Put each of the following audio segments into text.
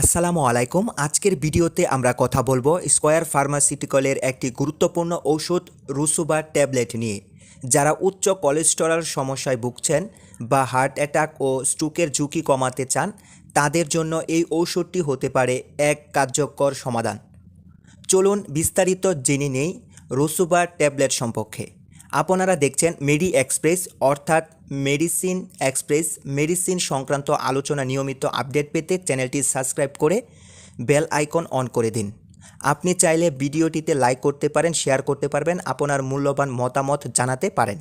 আসসালামু আলাইকুম। আজকের ভিডিওতে আমরা কথা বলব স্কয়ার ফার্মাসিউটিক্যালের একটি গুরুত্বপূর্ণ ঔষধ রুসুবা ট্যাবলেট নিয়ে। যারা উচ্চ কোলেস্টেরল সমস্যায় ভুগছেন বা হার্ট অ্যাটাক ও স্ট্রোকের ঝুঁকি কমাতে চান, তাদের জন্য এই ঔষধটি হতে পারে এক কার্যকর সমাধান। চলুন বিস্তারিত জেনে নেই রসুবা ট্যাবলেট সম্পর্কে। আপনারা দেখছেন মেডি এক্সপ্রেস, অর্থাৎ মেডিসিন এক্সপ্রেস, মেডিসিন সংক্রান্ত আলোচনা নিয়মিত আপডেট পেতে চ্যানেলটি সাবস্ক্রাইব করে বেল আইকন অন করে দিন। আপনি চাইলে ভিডিওটিতে লাইক করতে পারেন, শেয়ার করতে পারবেন, আপনার মূল্যবান মতামত জানাতে পারেন।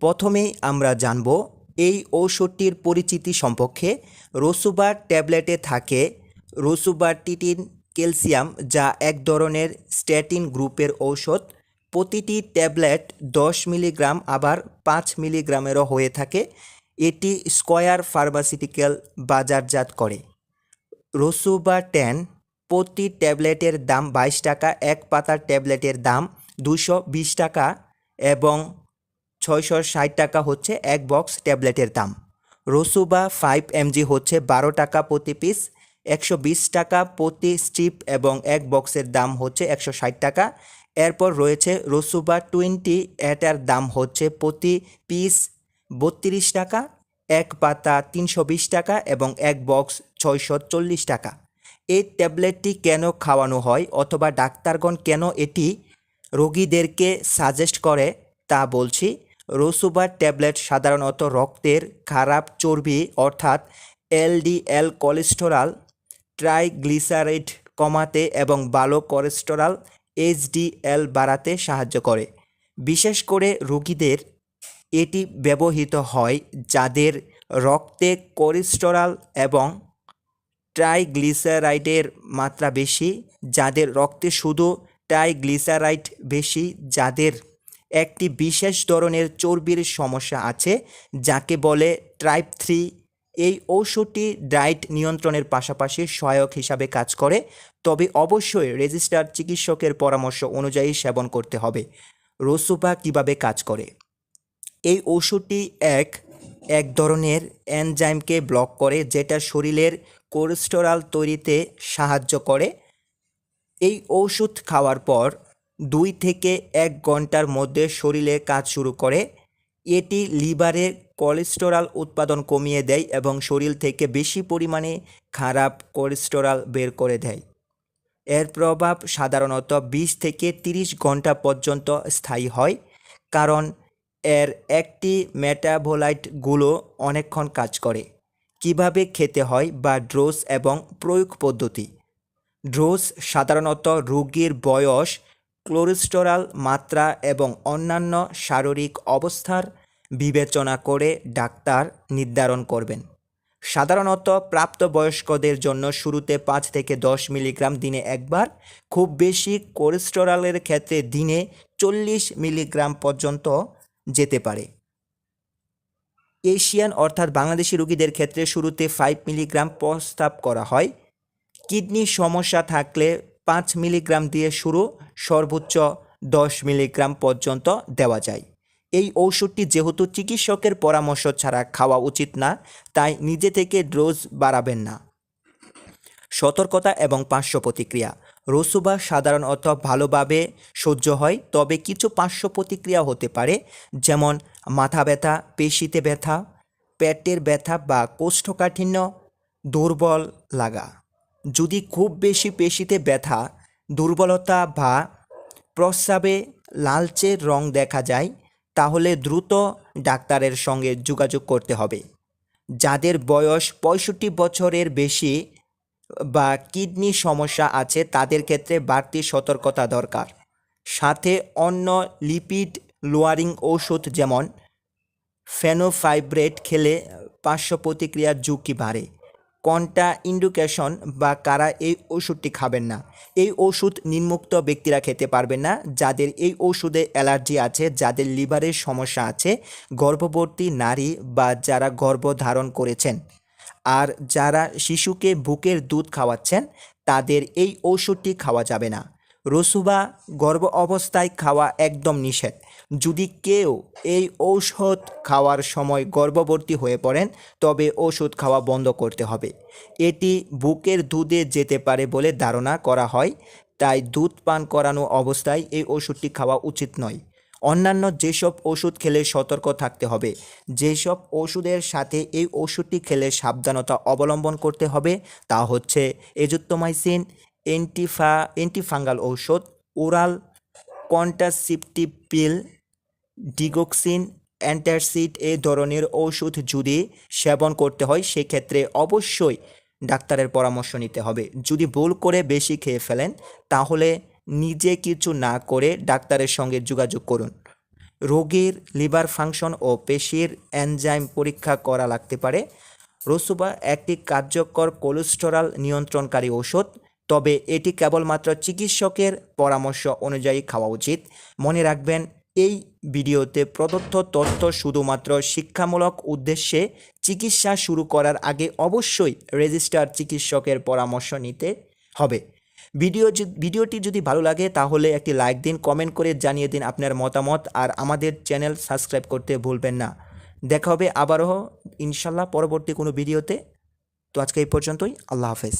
প্রথমেই আমরা জানব, এই ঔষধটির পরিচিতি সম্পর্কে রসুবা ট্যাবলেটে থাকে রসুবাটিটিন ক্যালসিয়াম, যা এক ধরনের স্ট্যাটিন গ্রুপের ঔষধ। প্রতিটি ট্যাবলেট দশ মিলিগ্রাম, আবার পাঁচ মিলিগ্রামেরও হয়ে থাকে। এটি স্কয়ার ফার্মাসিউটিক্যাল বাজারজাত করে। রসুবা টেন প্রতি ট্যাবলেটের দাম বাইশ টাকা, এক পাতার ট্যাবলেটের দাম দুশো বিশ টাকা এবং ছয়শো ষাট টাকা হচ্ছে এক বক্স ট্যাবলেটের দাম। রসুবা ফাইভ এমজি হচ্ছে বারো টাকা প্রতি পিস, একশো বিশ টাকা প্রতি স্ট্রিপ এবং এক বক্সের দাম হচ্ছে একশো ষাট টাকা। এরপর রয়েছে রসুবা টোয়েন্টি, এটার দাম হচ্ছে প্রতি পিস বত্রিশ টাকা, এক পাতা তিনশো বিশ টাকা এবং এক বক্স ছয়শো চল্লিশ টাকা। এই ট্যাবলেটটি কেন খাওয়ানো হয় অথবা ডাক্তারগণ কেন এটি রোগীদেরকে সাজেস্ট করে তা বলছি। রসুবার ট্যাবলেট সাধারণত রক্তের খারাপ চর্বি অর্থাৎ এলডিএল কোলেস্টেরল, ট্রাইগ্লিসারাইড কমাতে এবং ভালো কোলেস্টেরল এইচডিএল বাড়াতে সাহায্য করে। বিশেষ করে রোগীদের এটি ব্যবহৃত হয় যাদের রক্তে কোলেস্টেরল এবং ট্রাইগ্লিসারাইডের মাত্রা বেশি, যাদের রক্তে শুধু ট্রাইগ্লিসারাইড বেশি, যাদের একটি বিশেষ ধরনের চর্বির সমস্যা আছে, যাকে বলে ট্রাইপ থ্রি এই ঔষধটি ডায়েট নিয়ন্ত্রণের পাশাপাশি সহায়ক হিসাবে কাজ করে, তবে অবশ্যই রেজিস্টার চিকিৎসকের পরামর্শ অনুযায়ী সেবন করতে হবে। রসুপা কীভাবে কাজ করে? এই ওষুধটি এক এক ধরনের এনজাইমকে ব্লক করে, যেটা শরীরের কোলেস্টেরল তৈরিতে সাহায্য করে। এই ওষুধ খাওয়ার পর দুই থেকে এক ঘণ্টার মধ্যে শরীরে কাজ শুরু করে এটি লিভারে কোলেস্টেরল উৎপাদন কমিয়ে দেয় এবং শরীর থেকে বেশি পরিমাণে খারাপ কোলেস্টেরল বের করে দেয়। এর প্রভাব সাধারণত বিশ থেকে তিরিশ ঘণ্টা পর্যন্ত স্থায়ী হয়, কারণ এর একটি মেটাবোলাইটগুলো অনেকক্ষণ কাজ করে। কীভাবে খেতে হয় বা ড্রোজ এবং প্রয়োগ পদ্ধতি? ড্রোজ সাধারণত রোগীর বয়স কোলেস্টেরল মাত্রা এবং অন্যান্য শারীরিক অবস্থার বিবেচনা করে ডাক্তার নির্ধারণ করবেন। সাধারণত প্রাপ্তবয়স্কদের জন্য শুরুতে পাঁচ থেকে দশ মিলিগ্রাম দিনে একবার, খুব বেশি কোলেস্টেরলের ক্ষেত্রে দিনে চল্লিশ মিলিগ্রাম পর্যন্ত যেতে পারে। এশিয়ান অর্থাৎ বাংলাদেশি রোগীদের ক্ষেত্রে শুরুতে ফাইভ মিলিগ্রাম প্রস্তাব করা হয়। কিডনির সমস্যা থাকলে পাঁচ মিলিগ্রাম দিয়ে শুরু সর্বোচ্চ দশ মিলিগ্রাম পর্যন্ত দেওয়া যায়। এই ঔষধটি যেহেতু চিকিৎসকের পরামর্শ ছাড়া খাওয়া উচিত না, তাই নিজে থেকে ডোজ বাড়াবেন না। সতর্কতা এবং পার্শ্ব প্রতিক্রিয়া। রসুবা সাধারণত ভালোভাবে সহ্য হয়, তবে কিছু পার্শ্ব প্রতিক্রিয়া হতে পারে, যেমন মাথা ব্যথা, পেশিতে ব্যথা, পেটের ব্যথা বা কোষ্ঠকাঠিন্য, দুর্বল লাগা। যদি খুব বেশি পেশিতে ব্যথা দুর্বলতা বা প্রস্রাবে লালচে রং দেখা যায়, তাহলে দ্রুত ডাক্তারের সঙ্গে যোগাযোগ করতে হবে। যাদের বয়স পঁয়ষট্টি বছরের বেশি বা কিডনি সমস্যা আছে, তাদের ক্ষেত্রে বাড়তি সতর্কতা দরকার। সাথে অন্য লিপিড লোয়ারিং ঔষধ যেমন ফেনোফাইব্রেট খেলে পার্শ্ব প্রতিক্রিয়ার ঝুঁকি বাড়ে। কোনটা ইন্ডুকেশন বা কারা এই ওষুধটি খাবেন না। এই ওষুধ নিম্মুক্ত ব্যক্তিরা খেতে পারবেন না, যাদের এই ওষুধে অ্যালার্জি আছে, যাদের লিভারের সমস্যা আছে, গর্ভবতী নারী বা যারা গর্ভধারণ করেছেন। আর যারা শিশুকে বুকের দুধ খাওয়াচ্ছেন, তাদের এই ওষুধটি খাওয়া যাবে না। রসুবা গর্ভ অবস্থায় খাওয়া একদম নিষেধ। যদি কেউ এই ঔষধ খাওয়ার সময় গর্ভবতী হয়ে পড়েন, তবে ওষুধ খাওয়া বন্ধ করতে হবে। এটি বুকের দুধে যেতে পারে বলে ধারণা করা হয়, তাই দুধ পান করানো অবস্থায় এই ওষুধটি খাওয়া উচিত নয়। অন্যান্য যেসব ওষুধ খেলে সতর্ক থাকতে হবে, যেসব ওষুধের সাথে এই ওষুধটি খেলে সাবধানতা অবলম্বন করতে হবে, তা হচ্ছে এজুত্তোমাইসিন এন্টিফা, এন্টিফাঙ্গাল ঔষধ, oral contraceptive pill digoxin antacid এ ধরনের ওষুধ যদি সেবন করতে হয়, সেক্ষেত্রে অবশ্যই ডাক্তারের পরামর্শ নিতে হবে। যদি ভুল করে বেশি খেয়ে ফেলেন, তাহলে নিজে কিছু না করে ডাক্তারের সঙ্গে যোগাযোগ করুন। রোগীর লিভার ফাংশন ও পেশির এনজাইম পরীক্ষা করা লাগতে পারে। রসুবা একটি কার্যকর কোলেস্টেরল নিয়ন্ত্রণকারী ওষুধ তবে এটি কেবলমাত্র চিকিৎসকের পরামর্শ অনুযায়ী খাওয়া উচিত। মনে রাখবেন, এই ভিডিওতে প্রদত্ত তথ্য শুধুমাত্র শিক্ষামূলক উদ্দেশ্যে চিকিৎসা শুরু করার আগে অবশ্যই রেজিস্টার চিকিৎসকের পরামর্শ নিতে হবে। ভিডিও ভিডিওটি যদি ভালো লাগে তাহলে একটি লাইক দিন, কমেন্ট করে জানিয়ে দিন আপনার মতামত আর আমাদের চ্যানেল সাবস্ক্রাইব করতে ভুলবেন না। দেখা হবে আবারও ইনশাল্লাহ পরবর্তী কোনো ভিডিওতে। তো আজকে এই পর্যন্তই, আল্লাহ হাফেজ।